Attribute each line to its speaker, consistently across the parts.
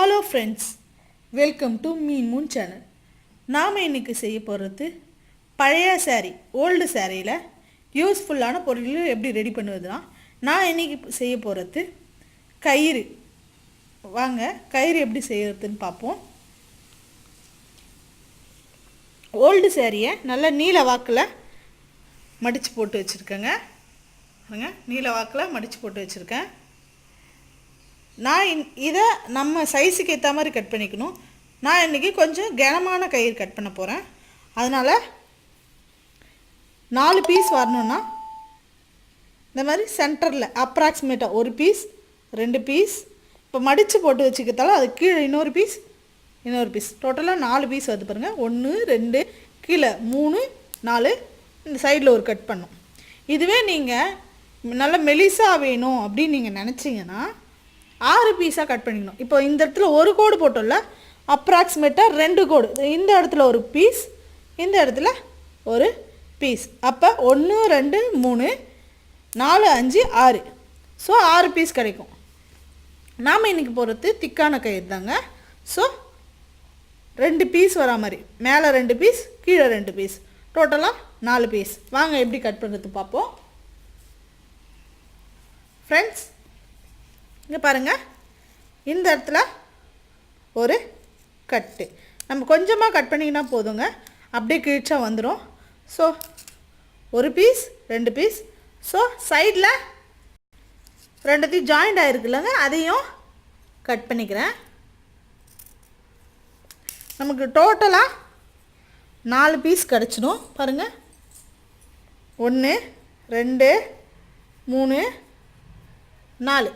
Speaker 1: Hello friends welcome to மீன் moon channel நாம் இன்றைக்கி செய்ய போகிறது பழைய சேரீ ஓல்டு சாரியில் யூஸ்ஃபுல்லான பொருள்கள் எப்படி ரெடி பண்ணுவதுனா நான் இன்றைக்கி செய்ய போகிறது கயிறு. வாங்க கயிறு எப்படி செய்கிறதுன்னு பார்ப்போம். ஓல்டு சாரியை நல்லா நீல வாக்கில் மடித்து போட்டு வச்சுருக்கேங்க. பாருங்க நீல வாக்கில் மடித்து போட்டு வச்சுருக்கேன். நான் இன்- இதை நம்ம சைஸுக்கு ஏற்ற மாதிரி கட் பண்ணிக்கணும். நான் இன்றைக்கி கொஞ்சம் கனமான கயிறு கட் பண்ண போகிறேன் அதனால் நாலு பீஸ் வரணுன்னா இந்த மாதிரி சென்டரில் அப்ராக்சிமேட்டாக ஒரு பீஸ் ரெண்டு பீஸ் இப்போ மடித்து போட்டு வச்சுக்கிறதால அது கீழே இன்னொரு பீஸ் இன்னொரு பீஸ் டோட்டலாக நாலு பீஸ் வந்து பாருங்கள் ஒன்று ரெண்டு கீழே மூணு நாலு இந்த சைடில் ஒரு கட் பண்ணும். இதுவே நீங்கள் நல்ல மெலிசாக வேணும் அப்படின்னு நீங்கள் நினச்சிங்கன்னா ஆறு பீஸாக கட் பண்ணிக்கணும். இப்போ இந்த இடத்துல ஒரு கோடு போட்டோம்ல அப்ராக்சிமேட்டாக ரெண்டு கோடு. இந்த இடத்துல ஒரு பீஸ் இந்த இடத்துல ஒரு பீஸ் அப்போ ஒன்று ரெண்டு மூணு நாலு அஞ்சு ஆறு. ஸோ ஆறு பீஸ் கிடைக்கும். நாம் இன்றைக்கி போகிறது திக்கான கயிறு தாங்க. ஸோ ரெண்டு பீஸ் வரா மாதிரி. மேலே ரெண்டு பீஸ் கீழே ரெண்டு பீஸ் டோட்டலாக நாலு பீஸ் வாங்க எப்படி கட் பண்ணுறது பார்ப்போம் ஃப்ரெண்ட்ஸ் இங்கே பாருங்கள் இந்த இடத்துல ஒரு கட்டு. நம்ம கொஞ்சமாக கட் பண்ணிங்கன்னா போதுங்க. அப்படியே கிழிச்சா வந்துடும் ஸோ ஒரு பீஸ் ரெண்டு பீஸ் ஸோ சைடில் ரெண்டுத்தையும் ஜாயிண்ட் ஆகிருக்குல்லங்க அதையும் கட் பண்ணிக்கிறேன். நமக்கு டோட்டலாக நாலு பீஸ் கிடச்சிடும். பாருங்கள் ஒன்று ரெண்டு மூணு நாலு.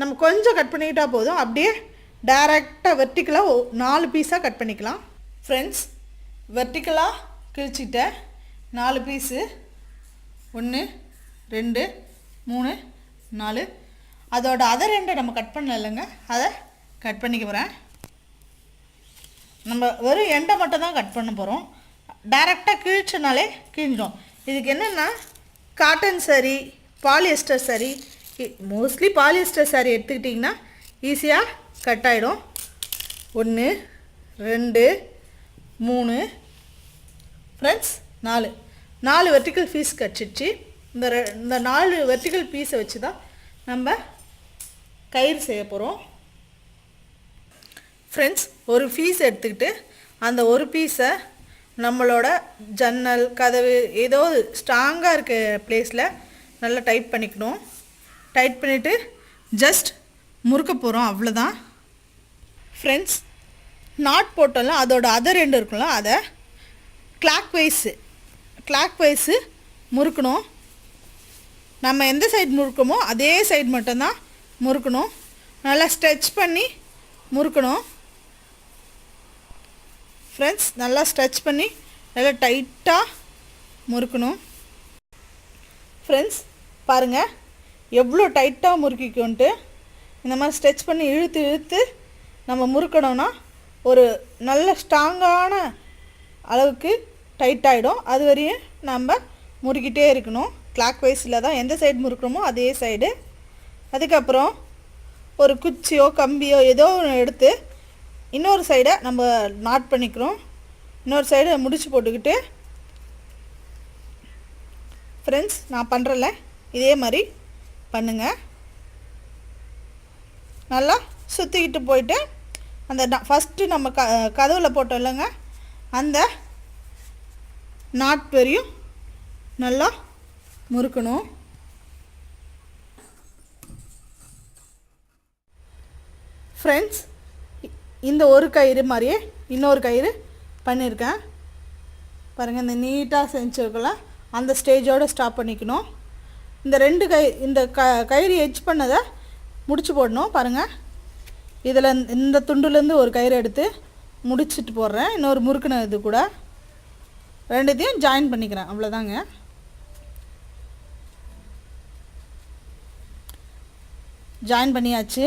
Speaker 1: நம்ம கொஞ்சம் கட் பண்ணிக்கிட்டா போதும். அப்படியே டைரெக்டாக வெர்டிக்கலாக நாலு பீஸாக கட் பண்ணிக்கலாம். ஃப்ரெண்ட்ஸ் வெர்டிக்கலாக கிழிச்சிட்டேன் நாலு பீஸு ஒன்று ரெண்டு மூணு நாலு. அதோட அதை ரெண்டை நம்ம கட் பண்ணல இல்லைங்க. அதை கட் பண்ணிக்க போகிறேன் நம்ம வெறும் எண்டை மட்டும் தான் கட் பண்ண போகிறோம் டைரெக்டாக கிழிச்சனாலே கிழிஞ்சிடும். இதுக்கு என்னென்னா காட்டன் சரி பாலியஸ்டர் சரி மோஸ்ட்லி பாலியஸ்டர் சாரி எடுத்துக்கிட்டிங்கன்னா ஈஸியாக கட் ஆகிடும் ஒன்று ரெண்டு மூணு ஃப்ரெண்ட்ஸ் நாலு. நாலு வெர்டிக்கல் பீஸ் கடிச்சிடுச்சு. இந்த ரெ- இந்த நாலு வெர்டிக்கல் பீஸை வச்சு தான் நம்ம கயிறு செய்ய போகிறோம் ஃப்ரெண்ட்ஸ் ஒரு பீஸ் எடுத்துக்கிட்டு அந்த ஒரு பீஸை நம்மளோட ஜன்னல் கதவு ஏதோ ஸ்ட்ராங்காக இருக்க பிளேஸில் நல்லா டைப் பண்ணிக்கணும். டைட் பண்ணிவிட்டு ஜஸ்ட் முறுக்க போகிறோம் அவ்வளோதான் ஃப்ரெண்ட்ஸ் நாட் போட்டோம்ல அதோட அதர் ரெண்டு இருக்கும்ல அதை கிளாக் வைஸு கிளாக் வைஸு முறுக்கணும். நம்ம எந்த சைடு முறுக்கமோ அதே சைடு மட்டும்தான் முறுக்கணும். நல்லா ஸ்ட்ரெச் பண்ணி முறுக்கணும். ஃப்ரெண்ட்ஸ் நல்லா ஸ்ட்ரெச் பண்ணி நல்லா டைட்டாக முறுக்கணும். ஃப்ரெண்ட்ஸ் பாருங்கள் எவ்வளோ டைட்டாக முறுக்கிக்கோன்ட்டு இந்த மாதிரி ஸ்ட்ரெச் பண்ணி இழுத்து இழுத்து நம்ம முறுக்கணும்னா ஒரு நல்ல ஸ்ட்ராங்கான அளவுக்கு டைட் ஆகிடும் அது வரையும் நம்ம முறுக்கிட்டே இருக்கணும். கிளாக் வைஸில் தான் எந்த சைடு முறுக்கிறோமோ அதே சைடு அதுக்கப்புறம் ஒரு குச்சியோ கம்பியோ ஏதோ ஒன்று எடுத்து இன்னொரு சைடை நம்ம நாட் பண்ணிக்கிறோம். இன்னொரு சைடு முடிச்சு போட்டுக்கிட்டு ஃப்ரெண்ட்ஸ் நான் பண்ணுறல இதே மாதிரி பண்ணுங்கள் நல்லா சுற்றிக்கிட்டு போயிட்டு அந்த ஃபஸ்ட்டு நம்ம க கதவில் போட்டோம் இல்லைங்க? அந்த நாட் வரையும் நல்லா முறுக்கணும். ஃப்ரெண்ட்ஸ் இந்த ஒரு கயிறு மாதிரியே இன்னொரு கயிறு பண்ணியிருக்கேன். பாருங்கள் இந்த நீட்டாக செஞ்சுருக்கலாம் அந்த ஸ்டேஜோடு ஸ்டாப் பண்ணிக்கணும். இந்த ரெண்டு கை இந்த க கயிறு எட்ஜ் பண்ணதை முடிச்சு போடணும் பாருங்கள் இதில் இந்த துண்டுலேருந்து ஒரு கயிறு எடுத்து முடிச்சிட்டு போடுறேன். இன்னொரு முறுக்குன இது கூட. ரெண்டுத்தையும் ஜாயின் பண்ணிக்கிறேன் அவ்வளோதாங்க ஜாயின் பண்ணியாச்சு.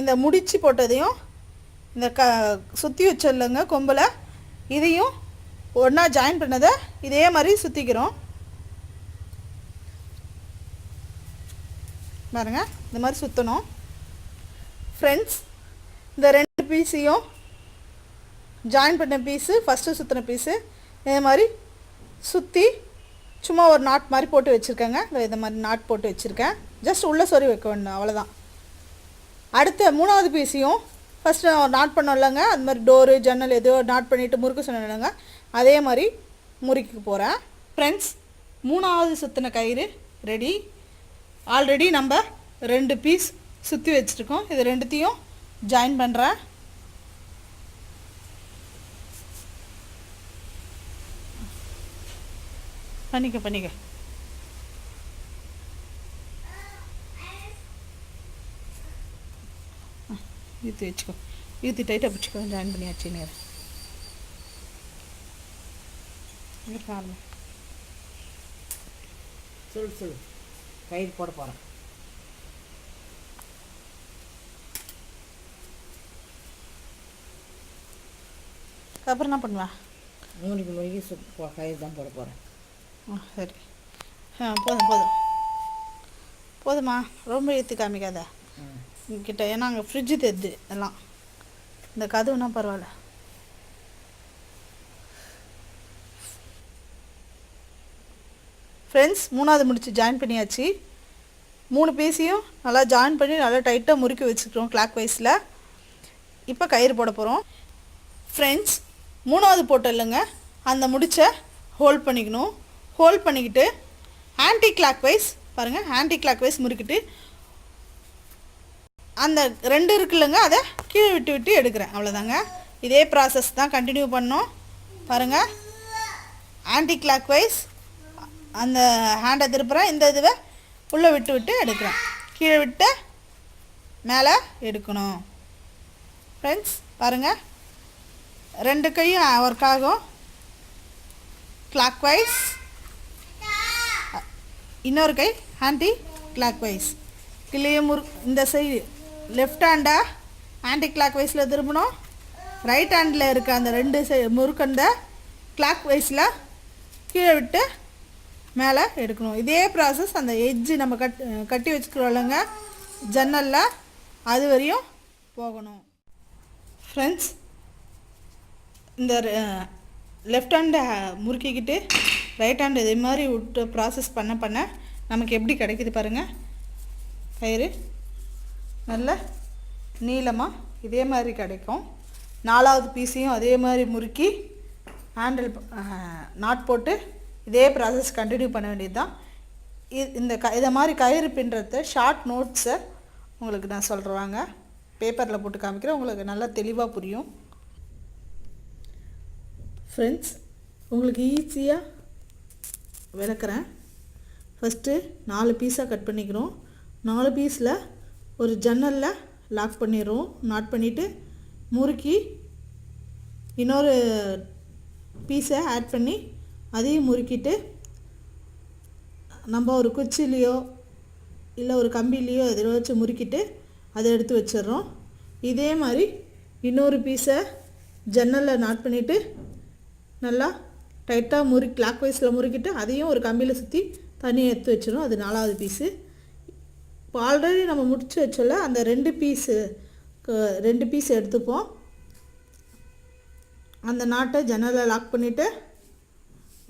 Speaker 1: இந்த முடிச்சு போட்டதையும் இந்த க சுற்றி வச்சிடலங்க கொம்பில் இதையும் ஒன்றா ஜாயின் பண்ணதை இதே மாதிரி சுற்றிக்கிறோம் பாருங்க இந்த மாதிரி சுற்றணும் ஃப்ரெண்ட்ஸ் இந்த ரெண்டு பீஸையும் ஜாயின் பண்ண பீஸு ஃபஸ்ட்டு சுற்றின பீஸு இதே மாதிரி சுற்றி சும்மா ஒரு நாட் மாதிரி போட்டு வச்சுருக்கேங்க. இந்த மாதிரி நாட் போட்டு வச்சுருக்கேன். ஜஸ்ட் உள்ளே சொறி வைக்க வேண்டும் அவ்வளோதான் அடுத்த மூணாவது பீஸையும் ஃபஸ்ட்டு நாட் பண்ணோம்லங்க அது மாதிரி டோரு ஜன்னல் எதுவும் நாட் பண்ணிவிட்டு முறுக்கு சொன்னேங்க அதே மாதிரி முறுக்கிக்க போகிறேன் ஃப்ரெண்ட்ஸ் மூணாவது சுற்றின கயிறு ரெடி ஆல்ரெடி நம்ம ரெண்டு பீஸ் சுற்றி வச்சுருக்கோம். இது ரெண்டுத்தையும் ஜாயின் பண்ணுறேன் பண்ணிக்க பண்ணிக்க. இழுத்து வச்சுக்கோ. இழுத்து டைட்டாக பிடிச்சிக்கோ. ஜாயின் பண்ணியாச்சு நேரம் இங்கே பாருங்க
Speaker 2: சொல்லு சொல்லு. கயிறு போட போகிறேன்
Speaker 1: அப்புறம் என்ன பண்ணுவேன்
Speaker 2: மூணுக்கு மூணுக்கு சு போ- கயிறு தான் போட போகிறேன்
Speaker 1: ஆ சரி. ஆ போதும் போதும். போதுமா ரொம்ப இழுத்து காமிக்காத. கிட்ட ஏன்னா அங்கே ஃப்ரிட்ஜு தெரிது எல்லாம். இந்த கதவுனா பரவாயில்ல. ஃப்ரெண்ட்ஸ் மூணாவது முடிச்சு ஜாயின் பண்ணியாச்சு. மூணு பீஸையும் நல்லா ஜாயின் பண்ணி நல்லா டைட்டாக முறுக்கி வச்சுக்கிறோம் கிளாக் வைஸில் இப்போ கயிறு போட போகிறோம் ஃப்ரெண்ட்ஸ் மூணாவது போட்டோ இல்லைங்க. அந்த முடிச்ச ஹோல்ட் பண்ணிக்கணும். ஹோல்ட் பண்ணிக்கிட்டு ஆன்டி கிளாக் வைஸ் பாருங்கள் ஆன்டி கிளாக் வைஸ் முறுக்கிட்டு அந்த ரெண்டு இருக்குல்லங்க அதை கீழே விட்டு விட்டு எடுக்கிறேன். அவ்வளோதாங்க இதே ப்ராசஸ் தான் கண்டினியூ பண்ணோம். பாருங்கள் ஆன்டி கிளாக் வைஸ் அந்த ஹேண்டை திருப்புறேன். இந்த இதுவை உள்ளே விட்டு விட்டு எடுக்கிறேன். கீழே விட்டு மேலே எடுக்கணும். ஃப்ரெண்ட்ஸ் பாருங்கள் ரெண்டு கையும் ஒர்க் ஆகும். கிளாக் வைஸ் இன்னொரு கை ஆன்டி கிளாக் வைஸ் கிளிய முறு இந்த சைடு லெஃப்ட் ஹேண்டை ஆன்டி கிளாக் வைஸில் திரும்பணும் ரைட் ஹேண்டில் இருக்க அந்த ரெண்டு சை முறுக்கந்த கிளாக் வைஸில் கீழே விட்டு மேலே எடுக்கணும். இதே ப்ராசஸ் அந்த எட்ஜு நம்ம கட் கட்டி வச்சுக்கிறோம்லங்க. ஜன்னலில் அது வரையும் போகணும். ஃப்ரெண்ட்ஸ் இந்த லெஃப்ட் ஹேண்டை முறுக்கிக்கிட்டு ரைட் ஹேண்ட் இதே மாதிரி விட்டு ப்ராசஸ் பண்ண பண்ண நமக்கு எப்படி கிடைக்குது பாருங்கள் கயிறு நல்ல நீளமாக இதே மாதிரி கிடைக்கும். நாலாவது பீஸையும் அதே மாதிரி முறுக்கி ஹேண்டில் நாட் போட்டு இதே ப்ராசஸ் கண்டினியூ பண்ண வேண்டியது தான் இந்த க இதை மாதிரி கயிறு பின்னுறத ஷார்ட் நோட்ஸை உங்களுக்கு நான் சொல்கிறாங்க பேப்பரில் போட்டு காமிக்கிறேன். உங்களுக்கு நல்லா தெளிவாக புரியும். ஃப்ரெண்ட்ஸ் உங்களுக்கு ஈஸியாக விளக்குறேன். ஃபஸ்ட்டு நாலு பீஸாக கட் பண்ணிக்கிறோம். நாலு பீஸில் ஒரு ஜன்னலில் லாக் பண்ணிடுறோம். நாட் பண்ணிவிட்டு முறுக்கி இன்னொரு பீஸை ஆட் பண்ணி அதையும் முறுக்கிட்டு நம்ம ஒரு குச்சிலேயோ இல்லை ஒரு கம்பிலேயோ அதில் வச்சு முறுக்கிட்டு அதை எடுத்து வச்சிடுறோம். இதே மாதிரி இன்னொரு பீஸை ஜன்னலில் நாட் பண்ணிவிட்டு நல்லா டைட்டாக முறுக்கி கிளாக் வைஸில் முறுக்கிட்டு அதையும் ஒரு கம்பியில் சுற்றி தனியாக எடுத்து வச்சிடும் அது நாலாவது பீஸு இப்போ ஆல்ரெடி நம்ம முடிச்சு வச்சோல்ல அந்த ரெண்டு பீஸு ரெண்டு பீஸ் எடுத்துப்போம். அந்த நாட்டை ஜன்னலில் லாக் பண்ணிவிட்டு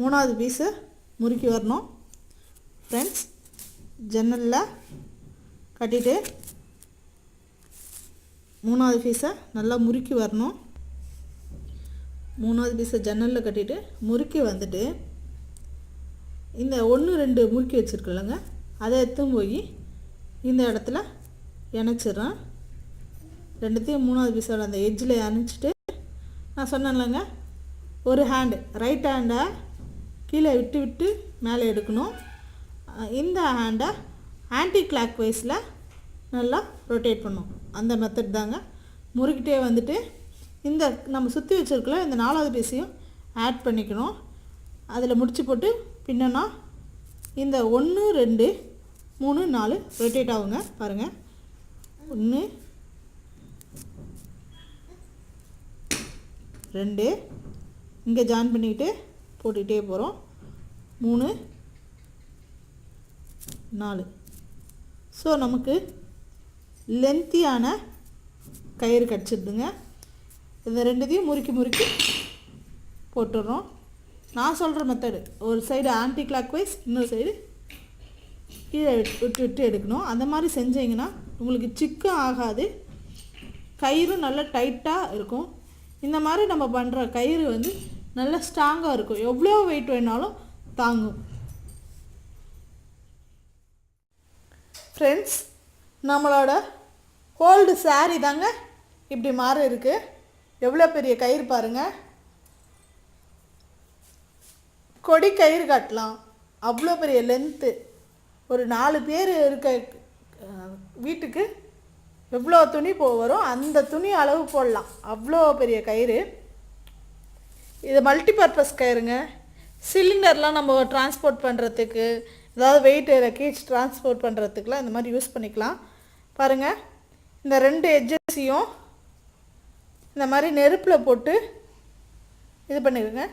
Speaker 1: மூணாவது பீஸை முறுக்கி வரணும். ஃப்ரெண்ட்ஸ் ஜன்னலில் கட்டிட்டு மூணாவது பீஸை நல்லா முறுக்கி வரணும். மூணாவது பீஸை ஜன்னலில் கட்டிட்டு முறுக்கி வந்துட்டு இந்த ஒன்று ரெண்டு முறுக்கி வச்சுருக்கலங்க அதை எடுத்தும் போய் இந்த இடத்துல இணைச்சிட்றேன். ரெண்டுத்தையும் மூணாவது பீஸோட அந்த எஜ்ஜில் இணைச்சிட்டு நான் சொன்னேன்லங்க ஒரு ஹேண்டு ரைட் ஹேண்டை கீழே விட்டு விட்டு மேலே எடுக்கணும். இந்த ஹேண்டை ஆன்டி கிளாக் வைஸில் நல்லா ரொட்டேட் பண்ணும். அந்த மெத்தட் தாங்க. முறுக்கிட்டே வந்துட்டு இந்த நம்ம சுற்றி வச்சுருக்கல இந்த நாலாவது பீஸையும் ஆட் பண்ணிக்கணும். அதில் முடிச்சு போட்டு பின்னனா இந்த ஒன்று ரெண்டு மூணு நாலு ரொட்டேட் ஆகுங்க. பாருங்கள் ஒன்று ரெண்டு. இங்கே ஜாயின் பண்ணிக்கிட்டு போட்டுக்கிட்டே போகிறோம் மூணு நாலு. ஸோ நமக்கு லென்த்தியான கயிறு கிடச்சிடுதுங்க இந்த ரெண்டுத்தையும் முறுக்கி முறுக்கி போட்டுடுறோம். நான் சொல்கிற மெத்தடு ஒரு சைடு ஆன்டி கிளாக் வைஸ் இன்னொரு சைடு கீழே விட்டு விட்டு எடுக்கணும். அந்த மாதிரி செஞ்சீங்கன்னா உங்களுக்கு சிக்கம் ஆகாது. கயிறும் நல்லா டைட்டாக இருக்கும். இந்த மாதிரி நம்ம பண்ணுற கயிறு வந்து நல்லா ஸ்ட்ராங்காக இருக்கும். எவ்வளோ வெயிட் வேணாலும் தாங்கும். ஃப்ரெண்ட்ஸ் நம்மளோட ஓல்டு saree தாங்க இப்படி மாறி இருக்குது எவ்வளோ பெரிய கயிறு பாருங்கள் கொடி கயிறு கட்டலாம். அவ்வளோ பெரிய லென்த்து ஒரு நாலு பேர் இருக்க வீட்டுக்கு எவ்வளோ துணி போ வரும் அந்த துணி அளவு போடலாம். அவ்வளோ பெரிய கயிறு. இது மல்டிபர்பஸ் கயிறுங்க சிலிண்டர்லாம் நம்ம டிரான்ஸ்போர்ட் பண்ணுறதுக்கு ஏதாவது வெயிட் லக்கேஜ் டிரான்ஸ்போர்ட் பண்ணுறதுக்குலாம் இந்த மாதிரி யூஸ் பண்ணிக்கலாம். பாருங்கள் இந்த ரெண்டு எட்ஜஸையும் இந்த மாதிரி நெருப்பில் போட்டு இது பண்ணிடுங்க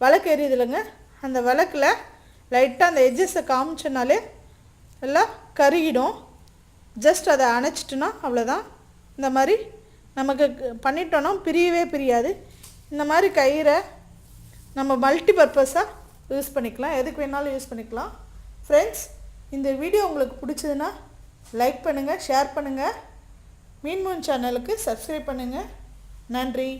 Speaker 1: விளக்கு எரியுது இல்லைங்க? அந்த விளக்கில் லைட்டாக அந்த எட்ஜஸை காமிச்சனாலே எல்லாம் கருகிடும். ஜஸ்ட் அதை அணைச்சிட்டோன்னா அவ்வளோதான் இந்த மாதிரி நமக்கு பண்ணிட்டோன்னா பிரியவே பிரியாது. இந்த மாதிரி கயிறை நம்ம மல்டி பர்பஸாக யூஸ் பண்ணிக்கலாம். எதுக்கு வேணாலும் யூஸ் பண்ணிக்கலாம். ஃப்ரெண்ட்ஸ் இந்த வீடியோ உங்களுக்கு பிடிச்சதுன்னா லைக் பண்ணுங்கள் ஷேர் பண்ணுங்கள் மீன்மூன் சேனலுக்கு சப்ஸ்கிரைப் பண்ணுங்கள் நன்றி.